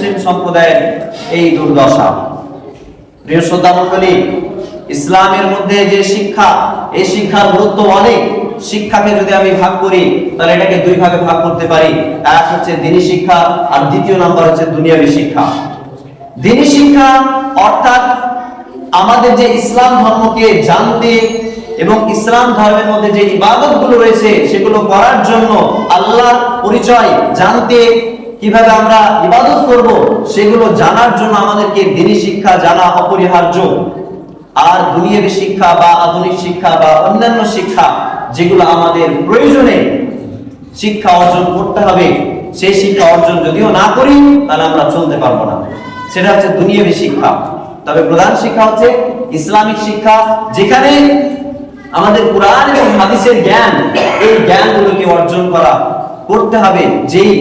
মুসলিম সম্প্রদায়ের এই দুর্দশা। প্রিয় শ্রদ্ধা মণ্ডলী ইসলামের মধ্যে যে শিক্ষা, এই শিক্ষার গুরুত্ব অনেক। শিক্ষাকে যদি আমি ভাগ করি, তাহলে এটাকে দুই ভাগে ভাগ করতে পারি। এক হচ্ছে দিনী শিক্ষা, আর দ্বিতীয় নাম্বার হচ্ছে দুনিয়াবী শিক্ষা। দিনী শিক্ষা অর্থাৎ আমাদের যে ইসলাম ধর্মকে জানতে এবং ইসলাম ধর্মের মধ্যে যে ইবাদতগুলো রয়েছে, সেগুলো করার জন্য আল্লাহর পরিচয় জানতে কীভাবে আমরা ইবাদত করব, সেগুলো জানার জন্য আমাদেরকে দিনী শিক্ষা জানা অপরিহার্য। আর দুনিয়াবী শিক্ষা বা আধুনিক শিক্ষা বা অন্যান্য শিক্ষা যেগুলো আমাদের প্রয়োজনে শিক্ষা অর্জন করতে হবে, সেই শিক্ষা অর্জন যদিও না করি, তাহলে আমরা চলতে পারব না। সেটা হচ্ছে দুনিয়াবী শিক্ষা। তবে প্রধান শিক্ষা হচ্ছে ইসলামিক শিক্ষা, যেখানে আমাদের কোরআন এবং হাদিসের জ্ঞান, এই জ্ঞানগুলোকে অর্জন করা করতে হবে, যেই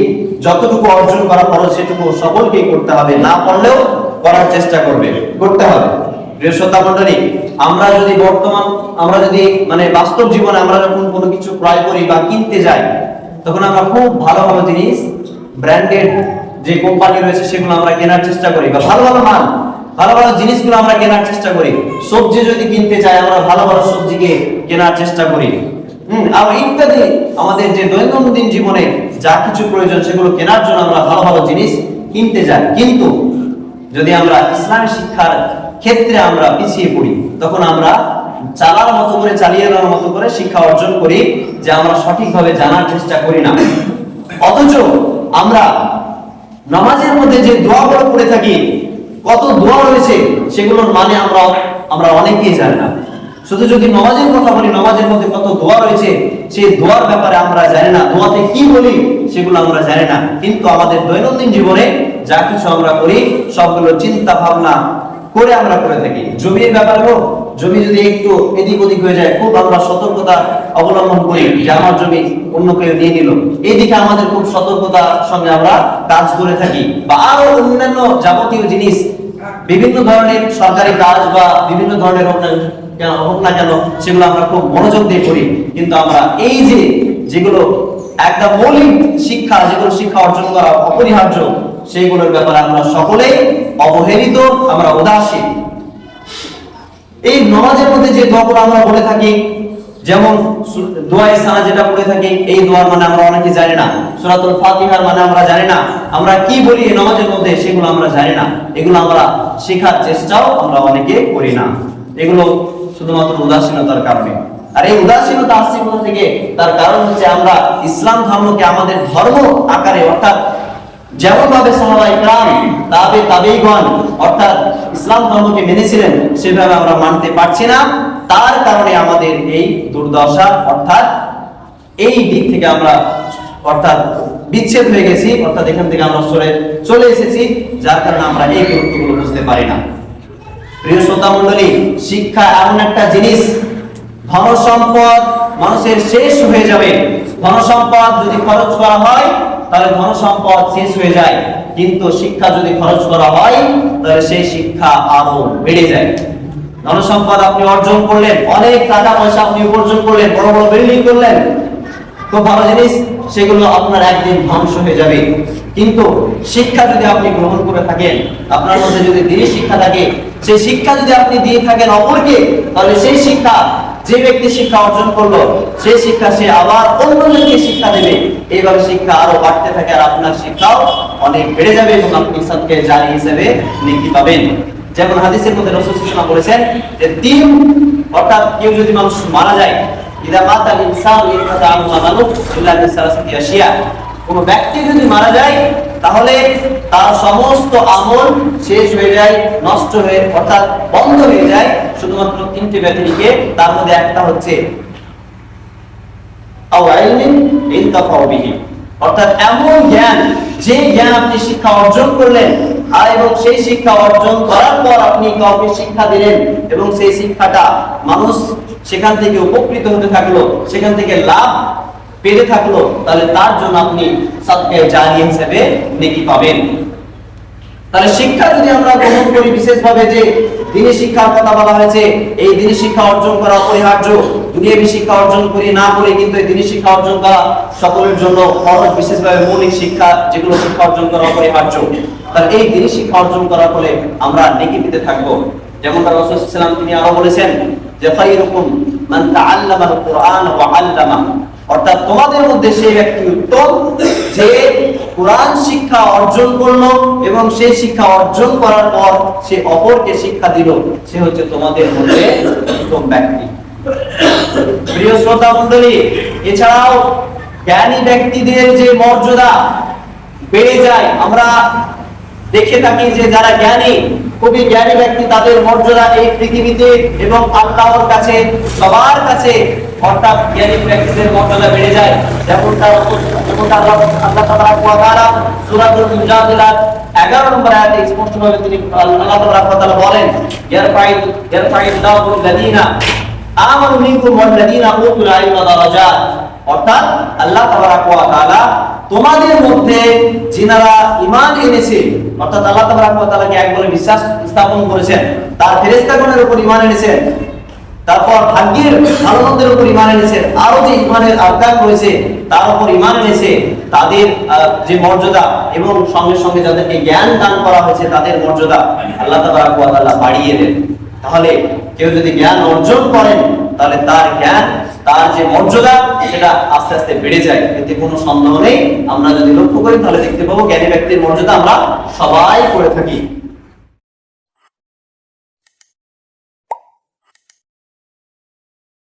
যতটুকু অর্জন করা খরচ সেটুকু সকলকেই করতে হবে, না পারলেও করার চেষ্টা করবে, করতে হবে। আমরা যদি বর্তমান, আমরা যদি মানে বাস্তব জীবনে আমরা যখন কোনো কিছু ক্রয় করি বা কিনতে যাই, তখন আমরা খুব ভালো ভালো জিনিস, ব্র্যান্ডেড যে কোম্পানি রয়েছে সেগুলো আমরা কেনার চেষ্টা করি, বা ভালো ভালো মাল, ভালো ভালো জিনিসগুলো আমরা কেনার চেষ্টা করি। সবজি যদি কিনতে চাই আমরা ভালো ভালো সবজিকে কেনার চেষ্টা করি। আর ইত্যাদি। আমাদের যে দৈনন্দিন জীবনে যা কিছু প্রয়োজন, সেগুলো কেনার জন্য আমরা ভালো ভালো জিনিস কিনতে যাই। কিন্তু যদি আমরা ইসলামী শিক্ষার ক্ষেত্রে আমরা পিছিয়ে পড়ি, তখন আমরা চালার মতো করে, চালিয়ে নেওয়ার মতো করে শিক্ষা অর্জন করি যে আমরা সঠিকভাবে জানার চেষ্টা করি না। অথচ আমরা নামাজের মধ্যে যে দোয়াগুলো পড়ে থাকি, কত দোয়া রয়েছে, সেগুলোর মানে আমরা আমরা অনেকেই জানি না। শুধু যদি নামাজের কথা বলি, নামাজের মধ্যে কত দোয়া রয়েছে, সেই দোয়ার ব্যাপারে আমরা জানি না। দোয়াতে কি বলি, সেগুলো আমরা জানি না। কিন্তু আমাদের দৈনন্দিন জীবনে যা কিছু আমরা করি, সবগুলো চিন্তা ভাবনা করে আমরা করে থাকি। জমির ব্যাপারে হোক, জমি যদি একটু এদিক ওদিক হয়ে যায়, খুব আমরা সতর্কতা অবলম্বন করি যে আমার জমি অন্য কেউ নিয়ে নিল এইদিকে আমাদের খুব সতর্কতার সঙ্গে আমরা কাজ করে থাকি। বা আরও অন্যান্য যাবতীয় জিনিস, বিভিন্ন ধরনের সরকারি কাজ বা বিভিন্ন ধরনের কেন হোক না কেন সেগুলো আমরা খুব মনোযোগ দিয়ে করি। কিন্তু আমরা এই যে যেগুলো একটা মৌলিক শিক্ষা, যেগুলো শিক্ষা অর্জন করা অপরিহার্য, সেইগুলোর ব্যাপারে আমরা সকলেই অবহেলিত, আমরা উদাসীন। এই নমাজের মধ্যে যে দোয়াগুলো আমরা বলে থাকি, যেমন দোয়ায়ে সানা যেটা পড়ে থাকি, এই দোয়ার মানে আমরা অনেকে জানি না। সূরাতুল ফাতিহার মানে আমরা জানি না। আমরা কি বলি এই নামাজের মধ্যে, সেগুলো আমরা জানি না। এগুলো আমরা শেখার চেষ্টাও আমরা অনেকে করি না। এগুলো শুধুমাত্র উদাসীনতার কারণে। আর এই উদাসীনতা আসছে কোথা থেকে তার কারণ হচ্ছে আমরা ইসলাম ধর্মকে আমাদের ধর্ম আকারে, অর্থাৎ যেমন ভাবে সাহাবা ইকরাম তাবে তাবেঈগণ অর্থাৎ ইসলাম ধর্মকে মেনেছিলেন, সেভাবে আমরা মানতে পারছি না। তার কারণে আমাদের এই দুর্দশা, অর্থাৎ এই দিক থেকে আমরা, অর্থাৎ বিচ্ছেদ হয়ে গেছি। অর্থাৎ এখান থেকে আমরা সরে চলে এসেছি, যার কারণে আমরা এই গুরুত্বগুলো বুঝতে পারি না। প্রিয় শ্রোতা মণ্ডলী, শিক্ষা এমন একটা জিনিস ধন সম্পদ মানুষের শেষ হয়ে যাবে। ধন সম্পদ যদি খরচ করা হয়, তাহলে ধন সম্পদ শেষ হয়ে যায়। কিন্তু শিক্ষা যদি খরচ করা হয়, তাহলে সেই শিক্ষা আরও বেড়ে যায়। ধন সম্পদ আপনি অর্জন করলেন, অনেক টাকা পয়সা আপনি উপার্জন করলেন, বড় বড় বিল্ডিং করলেন খুব ভালো জিনিস, সেগুলো আপনার একদিন ধ্বংস হয়ে যাবে। কিন্তু শিক্ষা যদি আপনি গ্রহণ করে থাকেন, আপনার মধ্যে যদি শিক্ষা থাকে, সেই শিক্ষা যদি আপনি দিয়ে থাকেন অপরকে, তাহলে সেই শিক্ষা যে ব্যক্তি শিক্ষা অর্জন করল, সেই শিক্ষা সে আবার অন্যজনকে শিক্ষা দেবে। এইভাবে শিক্ষা আরও বাড়তে থাকে আর আপনার শিক্ষাও অনেক বেড়ে যাবে এবং আপনি ইসলামকে জারি হিসেবে পাবেন। যেমন হাদিসের মধ্যে রসুল বলেছেন যে তিন অর্থাৎ কেউ যদি মানুষ মারা যায় ইদা মাতা ইনসান ইনকাতা আনহু আমালু ইল্লা মিন সালাসাতি আশিয়া। কোন ব্যক্তি যদি মারা যায়, তাহলে তার সমস্ত আমল শেষ হয়ে যায়, নষ্ট হয়ে অর্থাৎ বন্ধ হয়ে যায়। শুধুমাত্র তিনটি ব্যক্তিকে তার মধ্যে একটা হচ্ছে অর্থাৎ এমন জ্ঞান, যে জ্ঞান আপনি শিক্ষা অর্জন করলেন আর এবং সেই শিক্ষা অর্জন করার পর আপনি কাউকে শিক্ষা দিলেন এবং সেই শিক্ষাটা মানুষ সেখান থেকে উপকৃত হতে থাকল, সেখান থেকে লাভ পেতে থাকল, তাহলে তার জন্য আপনি হিসেবে নেকি পাবেন। তাহলে শিক্ষা যদি আমরা গ্রহণ করি বিশেষভাবে যে শিক্ষার কথা বলা হয়েছে, এই দিনী শিক্ষা অর্জন করা অপরিহার্য। দুনিয়াবী শিক্ষা অর্জন করি না করি কিন্তু এই শিক্ষা অর্জন করা সকলের জন্য বিশেষভাবে মৌলিক শিক্ষা যেগুলো শিক্ষা অর্জন করা অপরিহার্য। তাহলে এই দিনই শিক্ষা অর্জন করার ফলে আমরা নেকি পেতে থাকব। যেমন রাসূল সাল্লাল্লাহু তিনি আরও বলেছেন যে মান কুরআন ওয়া আল্লামা অর্থাৎ তোমাদের মধ্যে সেই ব্যক্তি উত্তম, যে কোরআন শিক্ষা অর্জন করল এবং সেই শিক্ষা অর্জন করার পর সে অপরকে শিক্ষা দিল। সে হচ্ছে তোমাদের মধ্যে উত্তম ব্যক্তি। প্রিয় শ্রোতা মন্ডলী এছাড়াও জ্ঞানী ব্যক্তিদের যে মর্যাদা বেড়ে যায়, আমরা দেখে থাকি যে যারা জ্ঞানী, খুবই জ্ঞানী ব্যক্তি, তাদের মর্যাদা এই পৃথিবীতে এবং আল্লাহর কাছে, সবার কাছে অর্থাৎ জ্ঞানী ব্যক্তিদের মর্যাদা বেড়ে যায়। যেমনটা যেমনটা আল্লাহ আল্লাহ তাআলা সূরাতুল মুজাদিলা 11 নম্বর আয়াতে স্পষ্টভাবে তিনি আল্লাহ তাআলা বলেন ইয়ারফাইল ইয়ারফাইল্লাহু আল্লাযীনা আমানু মিনকুম ওয়াল্লাযীনা উতুল ইলমা দারাজাত অর্থাৎ আল্লাহ তাআলা তোমাদের মধ্যে যিনারা ঈমান এনেছে অর্থাৎ আল্লাহ তাবারাক ওয়া তাআলাকে এক বলে বিশ্বাস স্থাপন করেছেন। তার ফেরেশতাগণের উপর ঈমান এনেছেন। তারপর ভাগ্যের ভালো মন্দের উপর ঈমান এনেছেন। আরও যে ঈমানের আরকান রয়েছে তার উপর ঈমান এনেছে, তাদের যে মর্যাদা এবং সঙ্গে সঙ্গে যাদেরকে জ্ঞান দান করা হয়েছে, তাদের মর্যাদা আল্লাহ তাআলা বাড়িয়ে দেন। তাহলে কেউ যদি জ্ঞান অর্জন করেন তাহলে তার জ্ঞান, তার যে মর্যাদা, সেটা আস্তে আস্তে বেড়ে যায়। এতে কোনো সন্দেহ নেই। আমরা যদি লক্ষ্য করি, তাহলে দেখতে পাবো জ্ঞানী ব্যক্তির মর্যাদা আমরা সবাই করে থাকি।